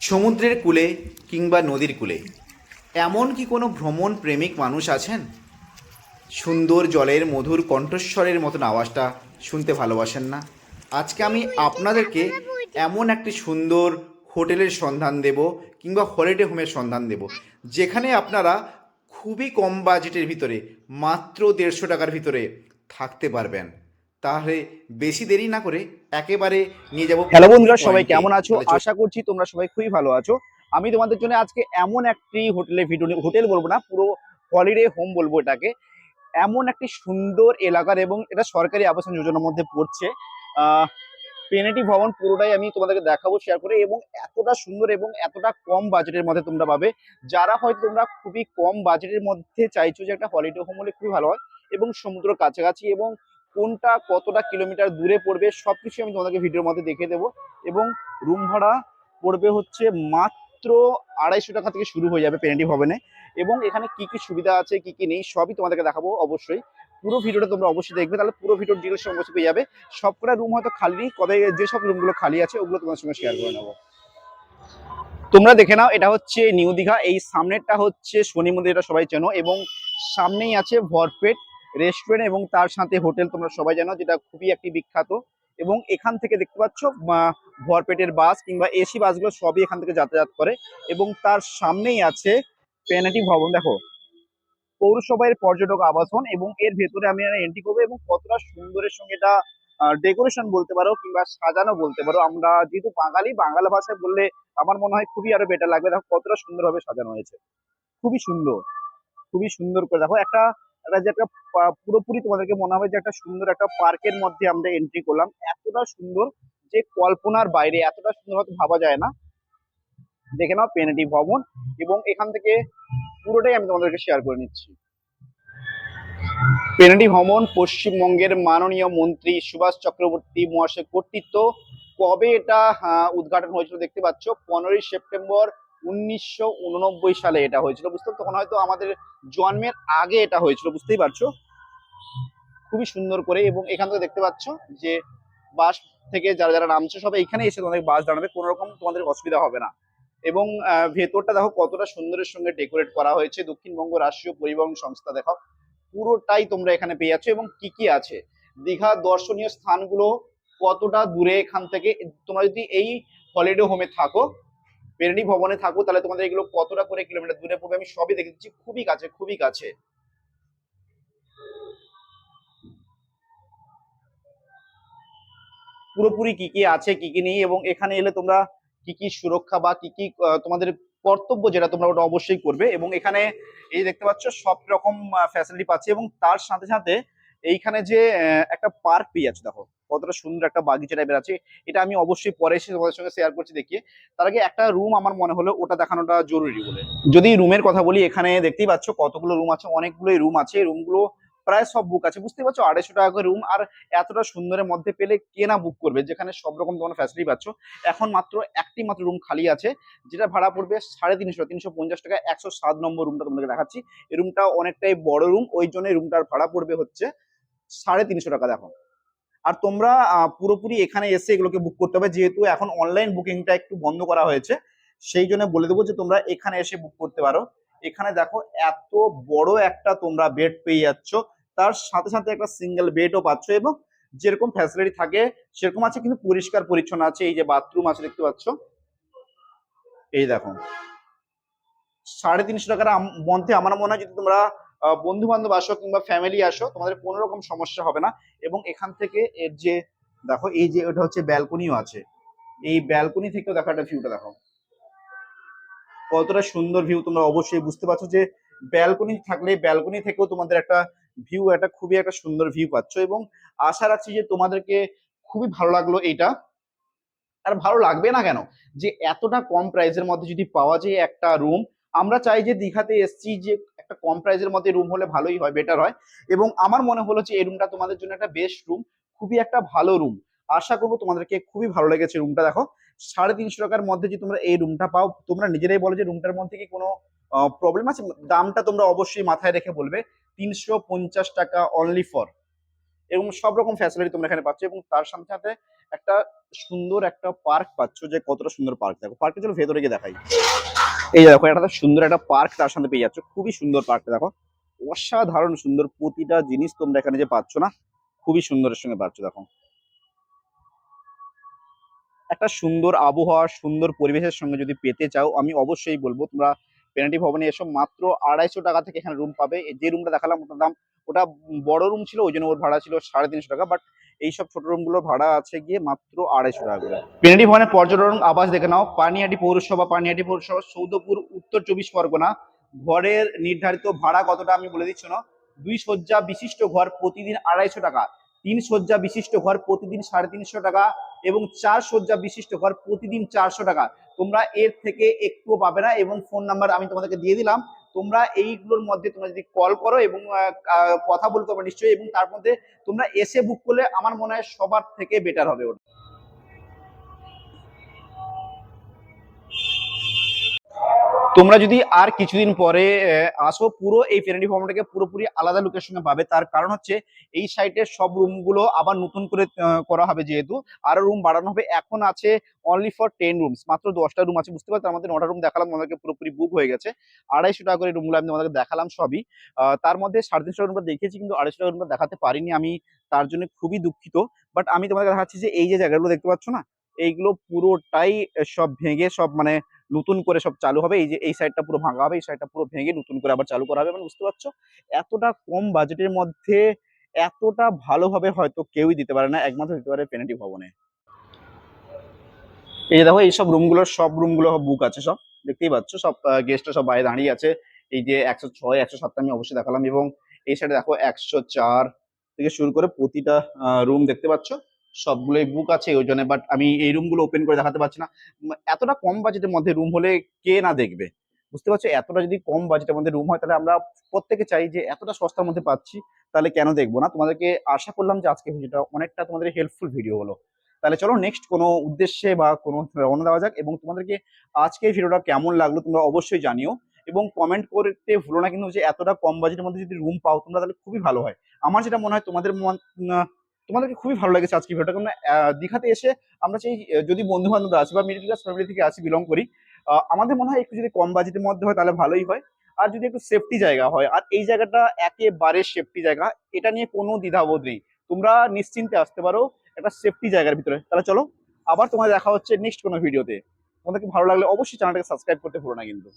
সমুদ্রের কূলে কিংবা নদীর কূলে, এমন কি কোনো ভ্রমণ প্রেমিক মানুষ আছেন? সুন্দর জলের মধুর কণ্ঠস্বরের মতন আওয়াজটা শুনতে ভালোবাসেন না। আজকে আমি আপনাদেরকে এমন একটি সুন্দর হোটেলের সন্ধান দেব কিংবা হলিডে হোমের সন্ধান দেব, যেখানে আপনারা খুবই কম বাজেটের ভিতরে, মাত্র দেড়শো টাকার ভিতরে থাকতে পারবেন। তাহলে বেশি দেরি না করে একেবারে নিয়ে যাব হ্যালো বন্ধুরা সবাই কেমন আছো? আশা করছি তোমরা সবাই খুবই ভালো আছো। আমি তোমাদের জন্য আজকে এমন একটি হোটেলে ভিডিও হোটেল বলব না পুরো হলিডে হোম বলব এটাকে। এমন একটি সুন্দর এলাকার এবং এটা সরকারি আবাসন যোজনার মধ্যে পড়ছে। আহ পেনেটি ভবন পুরোটাই আমি তোমাদেরকে দেখাবো শেয়ার করে এবং এতটা সুন্দর এবং এতটা কম বাজেটের মধ্যে তোমরা পাবে। যারা হয়তো তোমরা খুবই কম বাজেটের মধ্যে চাইছো যে একটা হলিডে হোম হলে খুবই ভালো হয় এবং সমুদ্র কাছাকাছি এবং কোনটা কতটা কিলোমিটার দূরে পড়বে সবকিছু আমি তোমাদেরকে ভিডিওর মধ্যে দেখিয়ে দেবো। এবং রুম ভাড়া পড়বে হচ্ছে মাত্র আড়াইশো টাকা থেকে শুরু হয়ে যাবে পেনেটি ভবনে। এবং এখানে কি কি সুবিধা আছে, কি কি নেই, সবই তোমাদেরকে দেখাবো অবশ্যই। পুরো ভিডিওটা তোমরা অবশ্যই দেখবে, তাহলে পুরো ভিডিওর ডিটেলস অবশ্যই পেয়ে যাবে। সবকটা রুম হয়তো খালি কবে যেসব রুমগুলো খালি আছে, ওগুলো তোমার সঙ্গে শেয়ার করে নেব। তোমরা দেখে নাও, এটা হচ্ছে নিউ দীঘা, এই সামনেরটা হচ্ছে শনি মন্দির, এটা সবাই চেনো। এবং সামনেই আছে ভরপেট রেস্টুরেন্ট এবং তার সাথে হোটেল তোমরা সবাই জানো, যেটা খুবই একটি বিখ্যাত। এবং এখান থেকে দেখতে পাচ্ছ ভরপেটের বাস কিংবা এসি বাসগুলো সবই এখান থেকে যাতায়াত করে। এবং তার সামনেই আছে পেনাটি ভবন। দেখো, পৌরসভার পর্যটক আবাসন এবং এর ভেতরে আমি এন্ট্রি করব এবং কতটা সুন্দরের সঙ্গে এটা ডেকোরেশন বলতে পারো কিংবা সাজানো বলতে পারো। আমরা যেহেতু বাঙালি, বাংলা ভাষায় বললে আমার মনে হয় খুবই আরও বেটার লাগবে। দেখো, কতটা সুন্দরভাবে সাজানো হয়েছে। খুবই সুন্দর খুবই সুন্দর করে। দেখো, একটা একটা যে একটা পুরোপুরি তোমাদেরকে মনে হবে যে একটা সুন্দর একটা পার্কের মধ্যে আমরা এন্ট্রি করলাম। এতটা সুন্দর যে কল্পনার বাইরে, এতটা সুন্দর হয়তো ভাবা যায় না। দেখে নাও পেনেটি ভবন এবং এখান থেকে পুরোটাই আমি তোমাদেরকে শেয়ার করে নিচ্ছি। পেনেটি ভবন পশ্চিমবঙ্গের মাননীয় মন্ত্রী সুভাষ চক্রবর্তী মহাশয় কর্তৃত্ব। কবে এটা উদ্ঘাটন হয়েছিল দেখতে পাচ্ছ? পনেরোই সেপ্টেম্বর উনিশশো উননব্বই সালে এটা হয়েছিল, বুঝতে তখন হয়তো আমাদের জন্মের আগে এটা হয়েছিল, বুঝতেই পারছ? খুবই সুন্দর করে এবং এখান থেকে দেখতে পাচ্ছ যে বাস থেকে যারা যারা নামছে সবাই এখানে এসে তোমাদের বাস দাঁড়াবে, কোনো রকম তোমাদের অসুবিধা হবে না। এবং ভেতরটা দেখো কতটা সুন্দরের সঙ্গে ডেকোরেট করা হয়েছে, দক্ষিণবঙ্গ রাষ্ট্রীয় পরিবহন সংস্থা, দেখো। পুরোটাই তোমরা এখানে পেয়ে যাচ্ছ এবং কি কি আছে? দীঘা দর্শনীয় স্থানগুলো কতটা দূরে এখান থেকে? তোমরা যদি এই হলিডে হোমে থাকো পেরনি ভবনে থাকো তাহলে তোমাদের এগুলো কতটা করে কিলোমিটার দূরে পড়বে আমি সবই দেখে দিচ্ছি, খুবই কাছে খুবই কাছে। পুরোপুরি কি কি আছে, কি কি নেই, এবং এখানে এলে তোমরা কি কি সুরক্ষা বা কি কি তোমাদের কর্তব্য যেটা তোমরা ওটা অবশ্যই করবে, এবং এখানে এই দেখতে পাচ্ছ সব রকম ফ্যাসিলিটি পাচ্ছে, এবং তার সাথে সাথে এইখানে যে একটা পার্ক পেয়ে যাচ্ছে, দেখো। কতটা সুন্দর একটা বাগিচা টাইপের আছে। এটা আমি অবশ্যই পরে এসে তোমাদের সঙ্গে শেয়ার করছি, দেখিয়ে। তার আগে একটা রুম আমার মনে হলো ওটা দেখানোটা জরুরি বলে। যদি রুমের কথা বলি, এখানে দেখতেই পাচ্ছ কতগুলো রুম আছে, অনেকগুলোই রুম আছে। রুমগুলো প্রায় সব বুক আছে। বুঝতেই পারছ, আড়াইশো টাকা করে রুম আর এতটা সুন্দরের মধ্যে পেলে কে না বুক করবে? যেখানে সব রকম তোমার ফ্যাসিলিটি পাচ্ছ। এখন মাত্র একটি মাত্র রুম খালি আছে, যেটা ভাড়া পড়বে সাড়ে তিনশো তিনশো পঞ্চাশ টাকা। একশো সাত নম্বর রুমটা তোমাদেরকে দেখাচ্ছি। এই রুমটা অনেকটাই বড় রুম ওই জন্য রুমটার ভাড়া পড়বে হচ্ছে সাড়ে তিনশো টাকা দেখো। আর তোমরা পুরোপুরি এখানে এসে এগুলোকে বুক করতে হবে। যেহেতু এখন অনলাইন বুকিংটা একটু বন্ধ করা হয়েছে, সেই জন্য বলে দেবো যে তোমরা এখানে এসে বুক করতে পারো। এখানে দেখো, এত বড় একটা তোমরা বেড পেয়ে যাচ্ছ। তার সাথে সাথে একটা সিঙ্গেল বেডও পাচ্ছ এবং যেরকম ফ্যাসিলিটি থাকে, সেরকম আছে কিন্তু পরিষ্কার পরিচ্ছন্ন আছে। এই যে বাথরুম আছে, দেখতে পাচ্ছ? এই দেখো। সাড়ে তিনশো টাকার মধ্যে আমার মনে হয় যদি তোমরা বন্ধু বান্ধব আসো কিংবা ফ্যামিলি আসো, তোমাদের কোনো রকম সমস্যা হবে না। এবং এখান থেকে এর যে, দেখো, এই যে ওটা হচ্ছে ব্যালকনিও আছে। এই ব্যালকনি থেকেও দেখো একটা ভিউটা দেখো। কতটা সুন্দর ভিউ তোমরা অবশ্যই বুঝতে পারছ যে ব্যালকনি থাকলে ব্যালকনি থেকেও তোমাদের একটা ভিউ একটা খুবই একটা সুন্দর ভিউ পাচ্ছ। এবং আশা রাখছি যে তোমাদেরকে খুবই ভালো লাগল এইটা। আর ভালো লাগবে না কেন? যে এতটা কম প্রাইসের মধ্যে যদি পাওয়া যায় একটা রুম আমরা চাই যে দীঘাতে এসছি, যে একটা কম প্রাইসের মধ্যে রুম হলে ভালোই হয় বেটার হয়। এবং আমার মনে হলো যে, এই রুমটা তোমাদের জন্য একটা বেস্ট রুম খুবই একটা ভালো রুম আশা করব তোমাদেরকে খুবই ভালো লেগেছে রুমটা দেখো। সাড়ে তিনশো টাকার মধ্যে যে তোমরা এই রুমটা পাও, তোমরা নিজেরাই বলো যে রুমটার মধ্যে কি কোনো প্রবলেম আছে? দামটা তোমরা অবশ্যই মাথায় রেখে বলবে। তিনশো পঞ্চাশ টাকা অনলি ফর এবং সব রকম ফ্যাসিলিটি তোমরা এখানে পাচ্ছ। এবং তার সাথে সাথে একটা সুন্দর একটা পার্ক পাচ্ছ যে, কতটা সুন্দর পার্ক দেখো পার্কে চলো ভেতরে গিয়ে দেখাই। এই দেখো, একটা সুন্দর একটা পার্ক তার সাথে পেয়ে যাচ্ছ। খুবই সুন্দর পার্কটা দেখো। অসাধারণ সুন্দর প্রতিটা জিনিস তোমরা এখানে যে পাচ্ছ না, খুবই সুন্দরের সঙ্গে পাচ্ছ দেখো। একটা সুন্দর আবহাওয়া, সুন্দর পরিবেশের সঙ্গে যদি পেতে চাও, আমি অবশ্যই বলব, তোমরা পেনাল্টি ভবনে এসব মাত্র আড়াইশো টাকা থেকে এখানে রুম পাবে। যে রুমটা দেখালাম, ওটার দাম ওটা বড় রুম ছিল, ওই জন্য ওর ভাড়া ছিল সাড়ে তিনশো টাকা বাট এইসব ছোট রুমগুলোর ভাড়া আছে গিয়ে মাত্র আড়াইশো টাকা করে। পেনাল্টি ভবনের পর্যটন আবাস দেখে নাও পানিহাটি পৌরসভা, পানিয়াটি পৌরসভা সৌদপুর উত্তর চব্বিশ পরগনা, ঘরের নির্ধারিত ভাড়া কতটা আমি বলে দিচ্ছি না দুই শয্যা বিশিষ্ট ঘর প্রতিদিন আড়াইশো টাকা, তিন শয্যা বিশিষ্ট ঘর প্রতিদিন সাড়ে তিনশো টাকা এবং চার শয্যা বিশিষ্ট ঘর প্রতিদিন চারশো টাকা। তোমরা এর থেকে একটুও পাবে না এবং ফোন নাম্বার আমি তোমাদেরকে দিয়ে দিলাম তোমরা এইগুলোর মধ্যে তোমরা যদি কল করো এবং কথা বলতে পারবে নিশ্চয়ই এবং তার মধ্যে তোমরা এসে বুক করলে আমার মনে হয় সবার থেকে বেটার হবে ওটা। তোমরা যদি আর কিছুদিন পরে আসো, পুরো এই ফেরেন্টি ফর্মটাকে পুরোপুরি আলাদা লোকের সঙ্গে পাবে। তার কারণ হচ্ছে, এই সাইটের সব রুমগুলো আবার নতুন করে করা হবে যেহেতু। আরও রুম বাড়ানো হবে। এখন আছে অনলি ফর টেন রুমস মাত্র দশটা রুম আছে, বুঝতে পারছ আমাদের নটা রুম দেখালাম, তোমাদেরকে পুরোপুরি বুক হয়ে গেছে। আড়াইশো টাকা করে রুমগুলো আমি তোমাদেরকে দেখালাম সবই। তার মধ্যে সাড়ে তিনশো রুমটা দেখিয়েছি, কিন্তু আড়াইশো টাকা রুমটা দেখাতে পারিনি। আমি তার জন্য খুবই দুঃখিত। বাট আমি তোমাদের দেখাচ্ছি যে, এই যে জায়গাগুলো দেখতে পাচ্ছ না? এইগুলো পুরোটাই সব ভেঙে, সব মানে নতুন করে সব চালু হবে, এই যে, এই সাইডটা পুরো ভাঙা হবে, এই সাইডটা পুরো ভেঙে নতুন করে আবার চালু করা হবে। মানে বুঝতে পারছ? এতটা কম বাজেটের মধ্যে এতটা ভালোভাবে হয়তো কেউই দিতে পারে না, একমাত্র দিতে পারে পেনাল্টি ভবনে। এই যে দেখো, এইসব রুমগুলো সব রুমগুলো বুক আছে সব, দেখতেই পাচ্ছ? সব গেস্টরা সব বাইরে দাঁড়িয়ে আছে। এই যে একশো ছয়, একশো সাতটা আমি অবশ্যই দেখালাম এবং এই সাইডে দেখো একশো চার থেকে শুরু করে প্রতিটা রুম দেখতে পাচ্ছ? সবগুলোই বুক আছে, ওই জন্য বাট আমি এই রুমগুলো ওপেন করে দেখাতে পারছি না। এতটা কম বাজেটের মধ্যে রুম হলে কে না দেখবে? বুঝতে পারছ? এতটা যদি কম বাজেটের মধ্যে রুম হয়, তাহলে আমরা প্রত্যেকে চাই যে এতটা সস্তার মধ্যে পাচ্ছি, তাহলে কেন দেখব না? তোমাদেরকে আশা করলাম যে আজকে ভিডিওটা অনেকটা তোমাদের হেল্পফুল ভিডিও হলো। তাহলে চলো নেক্সট কোনো উদ্দেশ্যে বা কোনো রওনা দেওয়া যাক এবং তোমাদেরকে আজকে এই ভিডিওটা কেমন লাগল তোমরা অবশ্যই জানিও এবং কমেন্ট করতে ভুলো না কিন্তু যে এতটা কম বাজেটের মধ্যে যদি রুম পাও, তোমরা তাহলে খুবই ভালো হয়। আমার যেটা মনে হয়, তোমাদের তোমাদেরকে খুবই ভালো লেগেছে আজকে ভিডিওটা কারণ দীঘাতে এসে আমরা সেই যদি বন্ধু বান্ধব আছে বা মিডিল ক্লাস ফ্যামিলি থেকে আসি বিলং করি আমাদের মনে হয় একটু যদি কম বাজেটের মধ্যে হয় তাহলে ভালোই হয়। আর যদি একটু সেফটি জায়গা হয়, আর এই জায়গাটা একেবারে সেফটি জায়গা, এটা নিয়ে কোনো দ্বিধাবোধ নেই। তোমরা নিশ্চিন্তে আসতে পারো, একটা সেফটি জায়গার ভিতরে। তাহলে চলো, আবার তোমার দেখা হচ্ছে নেক্সট কোনো ভিডিওতে তোমাদেরকে ভালো লাগলে অবশ্যই চ্যানেলটাকে সাবস্ক্রাইব করতে ভুলো না কিন্তু।